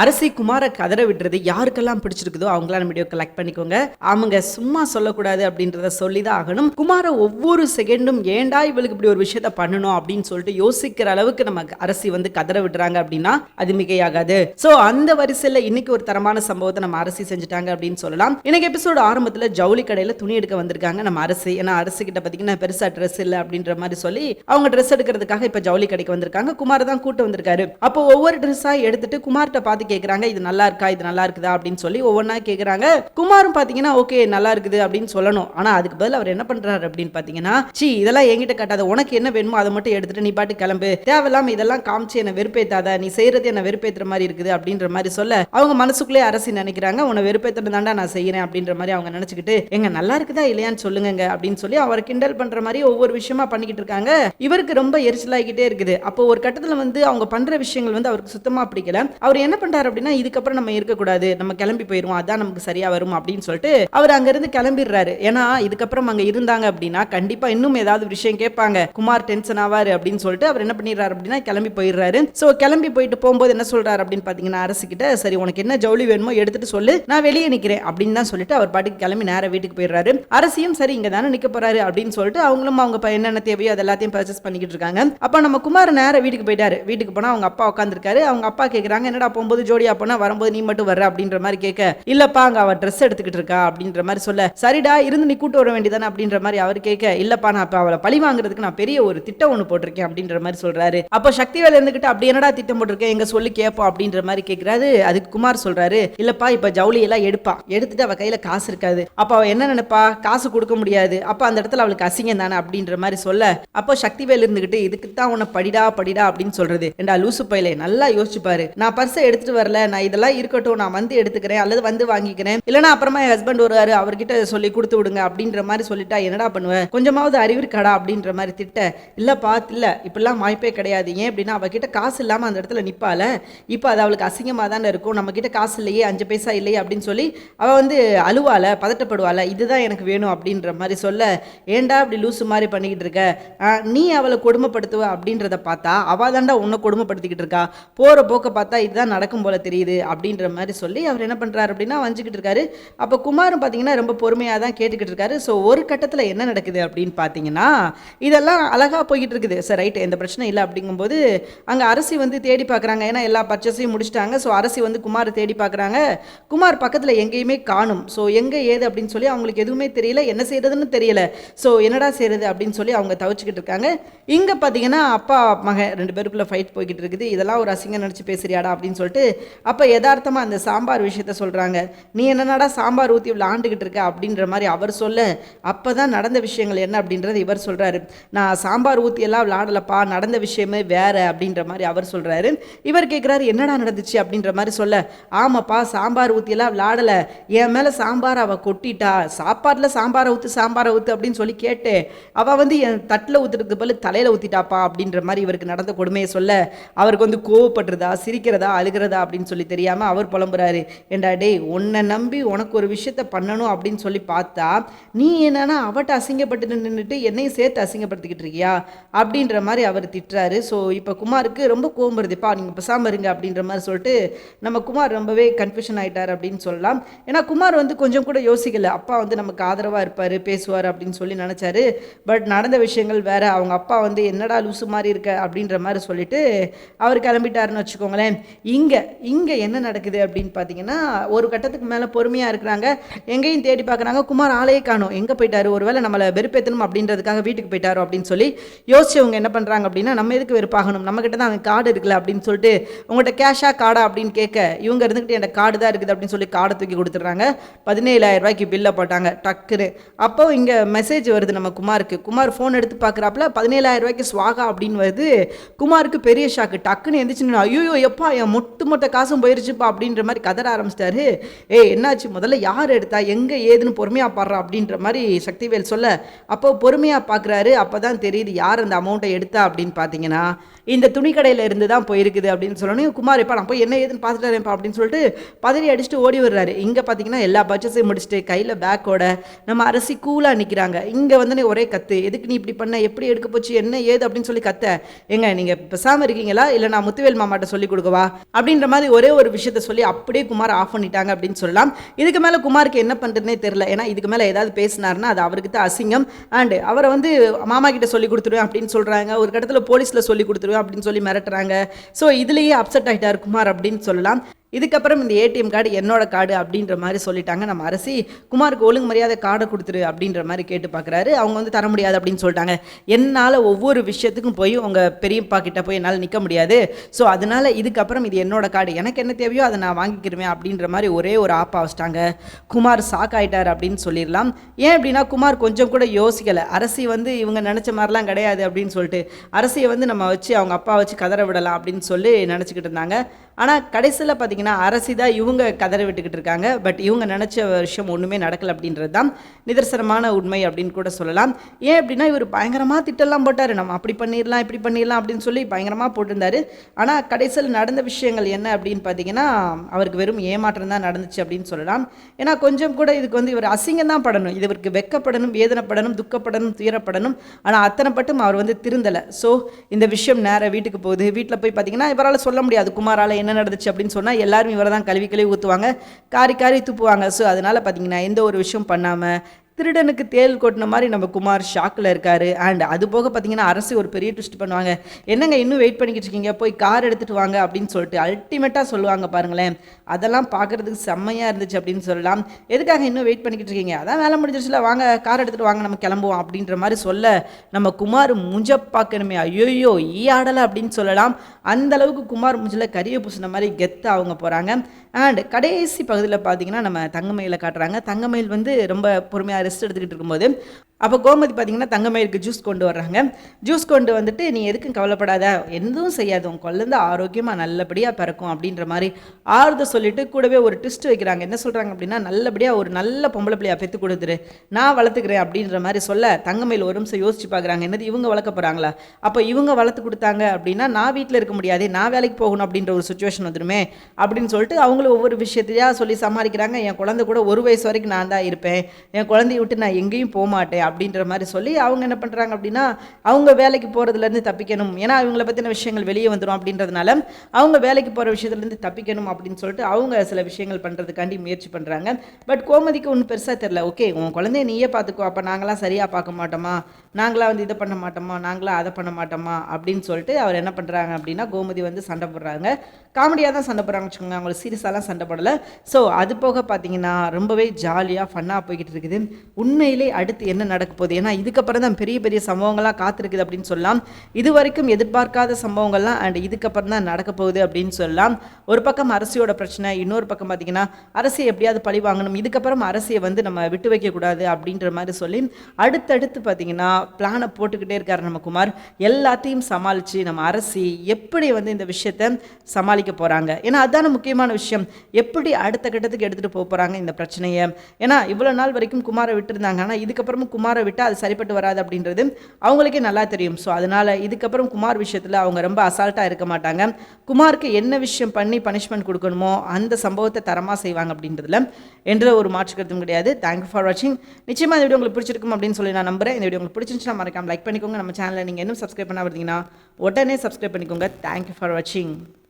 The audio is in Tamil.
அரசி குமார கதற விடுறது யாருக்கெல்லாம் பிடிச்சிருக்குதோ அவங்களாம் நம்ம வீடியோ கலெக்ட் பண்ணிக்கோங்க. அவங்க சும்மா சொல்லக்கூடாது அப்படின்றத சொல்லி தான் ஆகணும். குமார ஒவ்வொரு செகண்டும் ஏண்டா இவளுக்கு இப்படி ஒரு விஷயத்த பண்ணணும் அப்படின்னு சொல்லிட்டு யோசிக்கிற அளவுக்கு நம்ம அரசி வந்து கதற விடுறாங்க அப்படின்னா அது மிகையாகாது. சோ அந்த வரிசையில இன்னைக்கு ஒரு தரமான சம்பவத்தை நம்ம அரசி செஞ்சுட்டாங்க அப்படின்னு சொல்லலாம். இன்னைக்கு எபிசோடு ஆரம்பத்துல ஜவுளி கடையில துணி எடுக்க வந்திருக்காங்க நம்ம அரசி. ஏன்னா அரசு கிட்ட பாத்தீங்கன்னா பெருசா ட்ரெஸ் இல்ல அப்படின்ற மாதிரி சொல்லி அவங்க ட்ரெஸ் எடுக்கிறதுக்காக இப்ப ஜவுளி கடைக்கு வந்திருக்காங்க. குமார் தான் கூட்டு வந்திருக்காரு. அப்போ ஒவ்வொரு ட்ரெஸ்ஸா எடுத்துட்டு குமார்கிட்ட பார்த்து கேக்குறாங்க இது நல்லா இருக்கா? இது நல்லா இருக்குதா? அப்படின்னு சொல்லி ஒவ்வொன்றா கேக்குறாங்க. குமாரும் பாத்தீங்கன்னா ஓகே நல்லா இருக்குது அப்படின்னு சொல்லணும். ஆனா அதுக்கு பதில் அவர் என்ன பண்றாரு அப்படின்னு பார்த்தீங்கன்னா சி இதெல்லாம் என்கிட்ட கட்டாத உனக்கு என்ன வேணுமோ அதை மட்டும் எடுத்துட்டு நீ பாட்டு கிளம்பு. தேவையில்லாமல் இதெல்லாம் காமிச்சு என்ன வெறுப்பேத்தாத. நீ செய்யறது என்ன வெறுப்பேத்துற மாதிரி இருக்குது அப்படின்ற மாதிரி சொல்ல அவங்க மனசுக்குள்ளே அரசு நினைக்கிறாங்க. உன்னை வெறுப்பேற்றது தாண்டா நான் செய்கிறேன் அப்படின்ற மாதிரி அவங்க நினைச்சுக்கிட்டு எங்க நல்லா இருக்குதா இல்லையான்னு சொல்லுங்க அப்படின்னு சொல்லி அவர் கிண்டல் பண்ற மாதிரி ஒவ்வொரு விஷயமா பண்ணிக்கிட்டு இருக்காங்க. இவருக்கு ரொம்ப எரிச்சலாகிக்கிட்டே இருக்குது. அப்போ ஒரு கட்டத்துல வந்து அவங்க பண்ற விஷயங்கள் வந்து அவருக்கு சுத்தமா பிடிக்கல. அவர் என்ன பண்றாரு அப்படின்னா இதுக்கப்புறம் நம்ம இருக்கக்கூடாது. நம்ம கிளம்பி போயிருவோம். அதான் நமக்கு சரியா வரும் அப்படின்னு சொல்லிட்டு அவர் அங்கிருந்து கிளம்பிடுறாரு. ஏன்னா இதுக்கப்புறம் அங்க இருந்தாங்க அப்படின்னா கண்டிப்பா இன்னும் ஏதாவது விஷயம் கேட்பாங்க. குமார் டென்ஷன் ஆவாரு அப்படின்னு சொல்லிட்டு அவர் என்ன பண்ணிடுறாரு அப்படின்னா கிளம்பி போயிடுறாரு. சோ கிளம்பி போயிட்டு போகும்போது என்ன சொல்றாரு அப்படின்னு பாத்தீங்கன்னா அரசு கிட்ட சரி உனக்கு என்ன ஜவுளி வேணுமோ எடுத்துட்டு சொல்லு. நான் வெளியே நிக்கிறேன். அப்படின்னு தான் சொல்லிட்டு அவர் பாட்டுக்கு கிளம்பி நேர வீட்டுக்கு போயிடுறாரு. அரசியும் சரி இங்க தானே நிக்க போறாரு. அப்படின்னு சொல்லிட்டு அவங்களும் அவங்க என்னென்ன தேவையோ அது எல்லாத்தையும் பர்ச்சேஸ் பண்ணிக்கிட்டு இருக்காங்க. அப்ப நம்ம குமார் நேர வீட்டுக்கு போயிட்டாரு. வீட்டுக்கு போனா அவங்க அப்பா உட்காந்துருக்காரு அவங்க அப்பா கேக்குறாங்க என்னடா போகும்போது ஒன்பது ஜோடியா போனா வரும்போது நீ மட்டும் வர்ற அப்படின்ற மாதிரி கேட்க இல்லப்பா அங்க அவ ட்ரெஸ் எடுத்துக்கிட்டு இருக்கா அப்படின்ற மாதிரி சொல்ல சரிடா இருந்து நீ கூட்டு வர வேண்டியதானே அப்படின்ற மாதிரி அவர் கேட்க இல்லப்பா நான் இப்ப அவளை பழி வாங்குறதுக்கு நான் பெரிய ஒரு திட்டம் ஒன்று போட்டிருக்கேன் அப்படின்ற மாதிரி சொல்றாரு. அப்போ சக்தி வேலை இருந்துகிட்டு அப்படி என்னடா திட்டம் போட்டிருக்கேன் எங்க சொல்லி கேட்போம் அப்படின்ற மாதிரி கேட்கிறாரு அதுக்கு குமார் சொல்றாரு இல்லப்பா இப்ப ஜவுளி எல்லாம் எடுப்பா. எடுத்துட்டு அவ கையில காசு இருக்காது. அப்ப அவ என்ன நினைப்பா? காசு கொடுக்க முடியாது. அப்ப அந்த இடத்துல அவளுக்கு அசிங்கம் தானே அப்படின்ற மாதிரி சொல்ல அப்போ சக்தி வேல் இருந்துகிட்டு இதுக்கு தான் உன்னை படிடா படிடா அப்படின்னு சொல்றது. ஏண்டா லூசு பையலே நல்லா யோசிச்சு பாரு நான் பர்சை எடுத்து எடுத்துட்டு வரல நான் இதெல்லாம் இருக்கட்டும் நான் வந்து எடுத்துக்கிறேன் அல்லது வந்து வாங்கிக்கிறேன். இல்லைன்னா அப்புறமா என் ஹஸ்பண்ட் வருவாரு அவர்கிட்ட சொல்லி கொடுத்து விடுங்க அப்படின்ற மாதிரி சொல்லிட்டா என்னடா பண்ணுவேன் கொஞ்சமாவது அறிவு இருக்காடா அப்படின்ற மாதிரி திட்ட. இல்லப்பா இல்ல இப்படிலாம் வாய்ப்பே கிடையாது. ஏன் அப்படின்னா அவகிட்ட காசு இல்லாம அந்த இடத்துல நிப்பால. இப்போ அது அவளுக்கு அசிங்கமா தானே இருக்கும். நம்ம கிட்ட காசு இல்லையே அஞ்சு பைசா இல்லையே அப்படின்னு சொல்லி அவ வந்து அழுவால பதட்டப்படுவாள இதுதான் எனக்கு வேணும் அப்படின்ற மாதிரி சொல்ல ஏன்டா அப்படி லூசு மாதிரி பண்ணிக்கிட்டு இருக்க? நீ அவளை கொடுமைப்படுத்துவ? அப்படின்றத பார்த்தா அவ தாண்டா உன்னை கொடுமைப்படுத்திக்கிட்டு இருக்கா. போற போக்க பார்த்தா இதுதான் நடக்கும் போல தெரியுது அப்படின்ற மாதிரி சொல்லி அவர் என்ன பண்றாரு அப்படின்னா வஞ்சிக்கிட்டு இருக்காரு. அப்போ குமாரும் பார்த்தீங்கன்னா ரொம்ப பொறுமையாக தான் கேட்டுக்கிட்டு இருக்காரு. ஸோ ஒரு கட்டத்தில் என்ன நடக்குது அப்படின்னு பார்த்தீங்கன்னா இதெல்லாம் அழகா போய்கிட்டு இருக்குது. சார் ரைட் எந்த பிரச்சனை இல்லை அப்படிங்கும்போது அங்கே அரசி வந்து தேடி பார்க்குறாங்க ஏன்னா எல்லா பர்ச்சேஸையும் முடிச்சிட்டாங்க. ஸோ அரசி வந்து குமாரை தேடி பார்க்குறாங்க குமார் பக்கத்தில் எங்கேயுமே காணும். ஸோ எங்கே ஏது அப்படின்னு சொல்லி அவங்களுக்கு எதுவுமே தெரியல. என்ன செய்யறதுன்னு தெரியல. ஸோ என்னடா செய்யறது அப்படின்னு சொல்லி அவங்க தவிச்சுக்கிட்டு இருக்காங்க. இங்கே பார்த்தீங்கன்னா அப்பா மகன் ரெண்டு பேருக்குள்ளே ஃபைட் போய்கிட்டு இருக்குது. இதெல்லாம் ஒரு அசிங்கம் நினச்சி பேசுறியாடா அப்படின்னு சொல்லிட்டு அப்போ யதார்த்தமாக அந்த சாம்பார் விஷயத்த சொல்கிறாங்க நீ என்னடா சாம்பார் ஊற்றி விளாண்டுக்கிட்டு இருக்க? அப்படின்ற மாதிரி அவர் சொல்ல அப்போ தான் நடந்த விஷயங்கள் என்ன? அப்படின்றது இவர் சொல்கிறாரு நான் சாம்பார் ஊற்றியெல்லாம் விளாடலப்பா நடந்த விஷயமே வேற அப்படின்ற மாதிரி அவர் சொல்கிறாரு இவர் கேட்குறாரு என்னடா நடந்துச்சு? அப்படின்ற மாதிரி சொல்ல ஆமாப்பா சாம்பார் ஊற்றியெல்லாம் விளாடலை என் மேலே சாம்பார் அவள் கொட்டிட்டா சாப்பாட்டில் சாம்பாரை ஊற்று சாம்பாரை ஊற்று அப்படின்னு சொல்லி கேட்டேன். அவள் வந்து என் தட்டில் ஊற்றுறதுக்கு பதில் தலையில் ஊற்றிட்டாப்பா அப்படின்ற மாதிரி இவருக்கு நடந்த கொடுமையை சொல்ல அவருக்கு வந்து கோவப்படுறதா சிரிக்கிறதா அழுகிறதா அப்படின்னு சொல்லி தெரியாமல் அவர் புலம்புறாரு. ஏண்டா டேய் உன்னை நம்பி உனக்கு ஒரு விஷயத்த பண்ணணும் அப்படின்னு சொல்லி பார்த்தா நீ என்னன்னா அவட்ட அசிங்கப்பட்டு நின்றுட்டு என்னையும் சேர்த்து அசிங்கப்படுத்திக்கிட்டு இருக்கியா? அப்படின்ற மாதிரி அவர் திட்டுறாரு. ஸோ இப்போ குமாருக்கு ரொம்ப கோவம் வருதுப்பா நீங்கள் பேசாம இருங்க அப்படின்ற மாதிரி சொல்லிட்டு நம்ம குமார் ரொம்பவே கன்ஃபியூஷன் ஆயிட்டார் அப்படின்னு சொல்லலாம். ஏன்னா குமார் வந்து கொஞ்சம் கூட யோசிக்கலை. அப்பா வந்து நமக்கு ஆதரவாக இருப்பார் பேசுவார் அப்படின்னு சொல்லி நினச்சாரு. பட் நடந்த விஷயங்கள் வேறு. அவங்க அப்பா வந்து என்னடா லூசு மாதிரி இருக்க அப்படின்ற மாதிரி சொல்லிட்டு அவர் கிளம்பிட்டாருன்னு வச்சுக்கோங்களேன். இங்கே இங்கே என்ன நடக்குது அப்படின்னு பார்த்தீங்கன்னா ஒரு கட்டத்துக்கு மேலே பொறுமையாக இருக்கிறாங்க. எங்கேயும் தேடி பார்க்குறாங்க குமார் ஆளையே காணும். எங்கே போயிட்டாரு? ஒருவேளை நம்மளை வெறுப்பேற்றணும் அப்படின்றதுக்காக வீட்டுக்கு போயிட்டாரோ அப்படின்னு சொல்லி யோசிச்சவங்க என்ன பண்ணுறாங்க அப்படின்னா நம்ம எதுக்கு வெறுப்பாகணும்? நம்மக்கிட்ட தான் அவன் கார்டு இருக்குல்ல அப்படின்னு சொல்லிட்டு உங்கள்கிட்ட கேஷாக கார்டா அப்படின்னு கேட்க இவங்க இருந்துக்கிட்டு என் கார்டு தான் இருக்குது அப்படின்னு சொல்லி கார்டை தூக்கி கொடுத்துட்றாங்க. பதினேழாயிரம் ரூபாய்க்கு பில்லை போட்டாங்க. டக்குன்னு. அப்போ இங்கே மெசேஜ் வருது நம்ம குமாருக்கு. குமார் ஃபோன் எடுத்து பார்க்குறாப்புல பதினேழாயிரம் ரூபாய்க்கு ஸ்வாகா அப்படின்னு வருது. குமாருக்கு பெரிய ஷாக்கு டக்குன்னு எந்திரிச்சு ஐயோ எப்பா என் மொட்டு மொட்டை காசும் போயிருச்சுப்பா அப்படின்ற மாதிரி கதற ஆரம்பிச்சிட்டாரு. ஏய் என்னாச்சு? முதல்ல யார் எடுத்தா? எங்கே ஏதுன்னு பொறுமையாக பாடுறா அப்படின்ற மாதிரி சக்திவேல் சொல்ல அப்போ பொறுமையாக பார்க்குறாரு அப்போ தான் தெரியுது யார் அந்த அமௌண்ட்டை எடுத்தா அப்படின்னு பார்த்தீங்கன்னா இந்த துணிக்கடையில் இருந்து தான் போயிருக்குது அப்படின்னு சொல்லணும். குமார் இப்போ நான் போய் என்ன ஏதுன்னு பார்த்துட்டு வரேன்ப்பா அப்படின்னு சொல்லிட்டு பதறி அடிச்சுட்டு ஓடி வர்றாரு. இங்கே பார்த்தீங்கன்னா எல்லா பர்ச்சஸையும் முடிச்சுட்டு கையில் பேக்கோட நம்ம அரசி கூலாக நிற்கிறாங்க இங்கே வந்து ஒரே கத்து. எதுக்கு நீ இப்படி பண்ண? எப்படி எடுக்க போச்சு? என்ன ஏது? அப்படின்னு சொல்லி கத்த. எங்க நீங்கள் பேசாமல் இருக்கீங்களா? இல்லை நான் முத்துவேல் மாமாட்ட சொல்லி கொடுக்கவா? அப்படின்ற மாதிரி ஒரே ஒரு விஷயத்த சொல்லி அப்படியே குமார் ஆஃப் பண்ணிட்டாங்க அப்படின்னு சொல்லலாம். இதுக்கு மேலே குமாருக்கு என்ன பண்ணுறதுனே தெரில ஏன்னா இதுக்கு மேலே ஏதாவது பேசினார்னா அது அவருக்கு தான் அசிங்கம். அண்டு அவரை வந்து மாமா கிட்ட சொல்லி கொடுத்துருவேன் அப்படின்னு சொல்கிறாங்க ஒரு கட்டத்தில் போலீஸில் சொல்லி கொடுத்துருவேன். அப்படின்னு சொல்லி மிரட்டுறாங்க. ஸோ இதுலேயே அப்செட் ஆகிட்டார் குமார் அப்படின்னு சொல்லலாம். இதுக்கப்புறம் இந்த ஏடிஎம் கார்டு என்னோட கார்டு அப்படின்ற மாதிரி சொல்லிட்டாங்க. நம்ம அரசி குமாருக்கு ஒழுங்கு மரியாதை கார்டை கொடுத்துரு அப்படின்ற மாதிரி கேட்டு பார்க்குறாரு அவங்க வந்து தர முடியாது அப்படின்னு சொல்லிட்டாங்க. என்னால் ஒவ்வொரு விஷயத்துக்கும் போய் உங்கள் பெரியப்பா கிட்ட போய் என்னால் நிற்க முடியாது. ஸோ அதனால் இதுக்கப்புறம் இது என்னோட கார்டு. எனக்கு என்ன தேவையோ அதை நான் வாங்கிக்கிருவேன் அப்படின்ற மாதிரி ஒரே ஒரு ஆப்பா வச்சிட்டாங்க. குமார் சாக் ஆயிட்டார் அப்படின்னு சொல்லிடலாம். ஏன் அப்படின்னா குமார் கொஞ்சம் கூட யோசிக்கலை. அரசி வந்து இவங்க நினச்ச மாதிரிலாம் கிடையாது அப்படின்னு சொல்லிட்டு அரசியை வந்து நம்ம வச்சு அவங்க அப்பா வச்சு கதற விடலாம் அப்படின்னு சொல்லி நினச்சிக்கிட்டு இருந்தாங்க. ஆனால் கடைசியில் பார்த்தீங்கன்னா அரசி தான் இவங்க கதற விட்டுக்கிட்டு இருக்காங்க. பட் இவங்க நினச்ச விஷயம் ஒன்றுமே நடக்கலை அப்படின்றது தான் நிதர்சனமான உண்மை அப்படின்னு கூட சொல்லலாம். ஏன் அப்படின்னா இவர் பயங்கரமாக திட்டெல்லாம் போட்டார். நம்ம அப்படி பண்ணிடலாம் இப்படி பண்ணிடலாம் அப்படின்னு சொல்லி பயங்கரமாக போட்டிருந்தாரு. ஆனால் கடைசியில் நடந்த விஷயங்கள் என்ன அப்படின்னு பார்த்தீங்கன்னா அவருக்கு வெறும் ஏமாற்றம் தான் நடந்துச்சு அப்படின்னு சொல்லலாம். ஏன்னா கொஞ்சம் கூட இதுக்கு வந்து இவர் அசிங்கம் தான் படணும். இது இவருக்கு வெக்கப்படணும் வேதனைப்படணும் துக்கப்படணும் துயரப்படணும். ஆனால் அத்தனை பட்டும் அவர் வந்து திருந்தலை. ஸோ இந்த விஷயம் நேராக வீட்டுக்கு போகுது. வீட்டில் போய் பார்த்தீங்கன்னா இவரால் சொல்ல முடியாது. குமாரால் என்ன நடந்துச்சு அப்படின்னு சொன்னால் எல்லாரும் இவரை தான் கழுவி கழுவி ஊற்றுவாங்க காரி காரி துப்புவாங்க. ஸோ அதனால் பார்த்தீங்கன்னா எந்த ஒரு விஷயம் பண்ணாமல் திருடனுக்கு தேல் கொட்டின மாதிரி நம்ம குமார் ஷாக்கில் இருக்காரு. அண்ட் அது போக பார்த்தீங்கன்னா அரசு ஒரு பெரிய ட்விஸ்ட் பண்ணுவாங்க. என்னங்க இன்னும் வெயிட் பண்ணிக்கிட்டு இருக்கீங்க? போய் கார் எடுத்துகிட்டு வாங்க அப்படின்னு சொல்லிட்டு அல்டிமேட்டாக சொல்லுவாங்க பாருங்களேன். அதெல்லாம் பார்க்குறதுக்கு செம்மையாக இருந்துச்சு அப்படின்னு சொல்லலாம். எதுக்காக இன்னும் வெயிட் பண்ணிக்கிட்டு இருக்கீங்க? அதான் வேலை முடிஞ்சிருச்சுல வாங்க கார் எடுத்துகிட்டு வாங்க நம்ம கிளம்புவோம் அப்படின்ற மாதிரி சொல்ல நம்ம குமார் முஞ்ச பார்க்கணுமே. ஐயோயோ ஈ ஆடலை அப்படின்னு சொல்லலாம். அந்த அளவுக்கு குமார் முஞ்சில் கறியை பூசின மாதிரி கெத்தாக அவங்க போகிறாங்க அண்ட் கடைசி பகுதியில் பார்த்தீங்கன்னா நம்ம தங்கமயில காட்டுறாங்க. தங்கமயில் வந்து ரொம்ப பொறுமையாக ரெஸ்ட் எடுத்துக்கிட்டு இருக்கும்போது அப்போ கோமதி பார்த்தீங்கன்னா தங்கமயிலுக்கு ஜூஸ் கொண்டு வர்றாங்க. ஜூஸ் கொண்டு வந்துட்டு நீ எதுக்கும் கவலைப்படாத. எதுவும் செய்யாது. உன் குழந்தை ஆரோக்கியமாக நல்லபடியாக பிறக்கும். அப்படின்ற மாதிரி ஆறுத சொல்லிட்டு கூடவே ஒரு ட்விஸ்ட் வைக்கிறாங்க. என்ன சொல்கிறாங்க அப்படின்னா நல்லபடியாக ஒரு நல்ல பொம்பளை பிள்ளையா பெற்று கொடுத்துரு. நான் வளர்த்துக்கிறேன். அப்படின்ற மாதிரி சொல்ல தங்கமயில் ஒரு நிமிஷம் யோசிச்சு பார்க்குறாங்க என்னது இவங்க வளர்க்க போகிறாங்களா அப்போ இவங்க வளர்த்து கொடுத்தாங்க அப்படின்னா நான் வீட்டில் இருக்க முடியாது. நான் வேலைக்கு போகணும் அப்படின்ற ஒரு சுச்சுவேஷன் வந்துருமே. அப்படின்னு சொல்லிட்டு அவங்களும் ஒவ்வொரு விஷயத்தையாக சொல்லி சமாளிக்கிறாங்க. என் குழந்தை கூட ஒரு வயசு வரைக்கும் நான் தான் இருப்பேன். என் குழந்தைய விட்டு நான் எங்கேயும் போக மாட்டேன் அப்படின்ற மாதிரி சொல்லி அவங்க என்ன பண்ணுறாங்க அப்படின்னா அவங்க வேலைக்கு போகிறதுலேருந்து தப்பிக்கணும். ஏன்னா அவங்கள பற்றின விஷயங்கள் வெளியே வந்துடும் அப்படின்றதுனால அவங்க வேலைக்கு போகிற விஷயத்துலேருந்து தப்பிக்கணும் அப்படின்னு சொல்லிட்டு அவங்க சில விஷயங்கள் பண்ணுறதுக்காண்டி முயற்சி பண்ணுறாங்க பட் கோமதிக்கு ஒன்றும் பெருசாக தெரில ஓகே உன் குழந்தைய நீயே பார்த்துக்கோ. அப்போ நாங்களாம் சரியாக பார்க்க மாட்டோமா? நாங்களாம் வந்து இதை பண்ண மாட்டோமா? நாங்களாம் அதை பண்ண மாட்டோமா? அப்படின்னு சொல்லிட்டு அவர் என்ன பண்ணுறாங்க அப்படின்னா கோமதி வந்து சண்டை போடுறாங்க. காமெடியாக தான் சண்டை போடுறாங்க வச்சுக்கோங்க அவங்களுக்கு சீரியஸாலாம் சண்டை போடலை. ஸோ அது போக பார்த்தீங்கன்னா ரொம்பவே ஜாலியாக ஃபன்னாக போய்கிட்டு இருக்குது. உண்மையிலே அடுத்து என்ன நடக்க போகுது ஏன்னா இதுக்கப்புறம் தான் பெரிய பெரிய சம்பவங்கள்லாம் காத்திருக்குது அப்படின்னு சொல்லலாம். இது வரைக்கும் எதிர்பார்க்காத சம்பவங்கள்லாம் அண்ட் இதுக்கப்புறம் தான் நடக்க போகுது அப்படின்னு சொல்லலாம். ஒரு பக்கம் அரசியோட பிரச்சனை இன்னொரு பக்கம் பார்த்தீங்கன்னா அரசியை எப்படியாவது பழி வாங்கணும். இதுக்கப்புறம் அரசியை வந்து நம்ம விட்டு வைக்கக்கூடாது அப்படின்ற மாதிரி சொல்லி அடுத்தடுத்து பார்த்தீங்கன்னா பிளானை போட்டுக்கிட்டே இருக்காரு நம்ம குமார். எல்லாத்தையும் சமாளித்து நம்ம அரசி எப்படி வந்து இந்த விஷயத்தை சமாளிக்க போகிறாங்க ஏன்னா அதுதான முக்கியமான விஷயம். எப்படி அடுத்த கட்டத்துக்கு எடுத்துகிட்டு போக போகிறாங்க இந்த பிரச்சனையை? ஏன்னா இவ்வளோ நாள் வரைக்கும் குமாரை விட்டுருந்தாங்க. ஆனால் இதுக்கப்புறமும் குமார் விட்டால் அது சரிப்பட்டு வராது அப்படின்றது அவங்களுக்கே நல்லா தெரியும். ஸோ அதனால் இதுக்கப்புறம் குமார் விஷயத்தில் அவங்க ரொம்ப அசால்ட்டாக இருக்க மாட்டாங்க. குமாருக்கு என்ன விஷயம் பண்ணி பனிஷ்மெண்ட் கொடுக்கணுமோ அந்த சம்பவத்தை தரமாக செய்வாங்க அப்படின்றதுல என்ற ஒரு மாற்று கருத்தும் கிடையாது. தேங்க்யூ ஃபார் வாட்சிங் நிச்சயமாக இந்த வீடியோ உங்களுக்கு பிடிச்சிருக்கும் அப்படின்னு சொல்லி நான் நம்புறேன். இந்த வீடியோ உங்களுக்கு பிடிச்சிருந்துச்சுன்னா மறக்காம லைக் பண்ணிக்கோங்க. நம்ம சேனலில் நீங்கள் இன்னும் சப்ஸ்கிரைப் பண்ணா இருந்தீங்கன்னா உடனே சப்ஸ்கிரைப் பண்ணிக்கோங்க. தேங்க்யூ ஃபார் வாட்சிங்